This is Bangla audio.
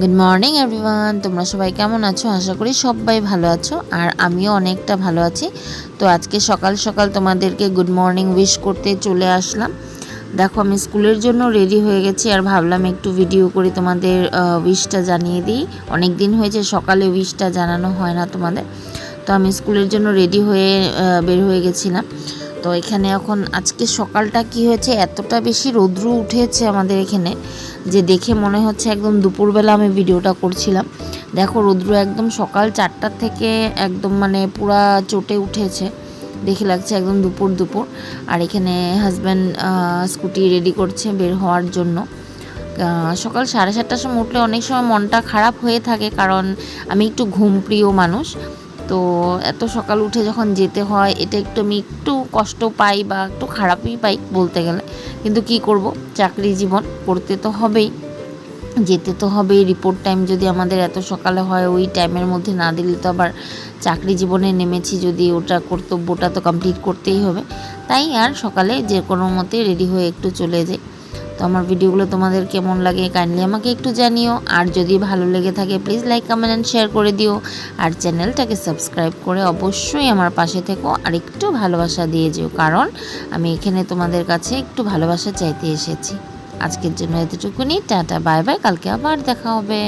গুড মর্নিং এভরিওয়ান তোমরা সবাই কেমন আছো? আশা করি সবাই ভালো আছো, আর আমিও অনেকটা ভালো আছি। তো আজকে সকাল সকাল তোমাদেরকে গুড মর্নিং উইশ করতে চলে আসলাম। দেখো, আমি স্কুলের জন্য রেডি হয়ে গেছি, আর ভাবলাম একটু ভিডিও করে তোমাদের উইশটা জানিয়ে দিই। অনেক দিন হয়েছে, সকালে উইশটা জানানো হয় না তোমাদের। তো আমি স্কুলের জন্য রেডি হয়ে বের হয়ে গেছিলাম। তো এখানে এখন আজকে সকালটা কি হয়েছে? এতটা বেশি রৌদ্র উঠেছে আমাদের এখানে যে দেখে মনে হচ্ছে একদম দুপুরবেলা আমি ভিডিওটা করছিলাম। দেখো রৌদ্র একদম সকাল চারটার থেকে একদম মানে পুরা চটে উঠেছে। দেখে লাগছে একদম দুপুর দুপুর। আর এখানে হাজব্যান্ড স্কুটি রেডি করছে বের হওয়ার জন্য। সকাল সাড়ে সাতটার সময় উঠলে অনেক সময় মনটা খারাপ হয়ে থাকে কারণ আমি একটু ঘুম প্রিয় মানুষ। তো এত সকাল উঠে যখন যেতে হয়, এটা একটু আমি একটু কষ্ট পাই বা একটু খারাপই পাই বলতে গেলে। কিন্তু কি করব? চাকরি জীবন করতে তো হবেই। যেতে তো হবেই। রিপোর্ট টাইম যদি আমাদের এত সকালে হয়, ওই টাইমের মধ্যে না দিলে তো আবার চাকরি জীবনে নেমেছি যদি ওটা কর্তব্যটা তো কমপ্লিট করতেই হবে। তাই আর সকালে যে কোনো মতে রেডি হয়ে একটু চলে যাই। তো আমার ভিডিওগুলো তোমাদের কেমন লাগে কাইন্ডলি আমাকে একটু জানিও। আর যদি ভালো লেগে থাকে please like comment and share করে দিও। আর চ্যানেলটাকে সাবস্ক্রাইব করে অবশ্যই আমার পাশে থেকো। আর একটু ভালোবাসা দিয়ে যেও, কারণ আমি এখানে তোমাদের কাছে একটু ভালোবাসা চাইতে এসেছি। আজকের জন্য এতটুকুনি। টাটা বাই বাই কালকে আবার দেখা হবে।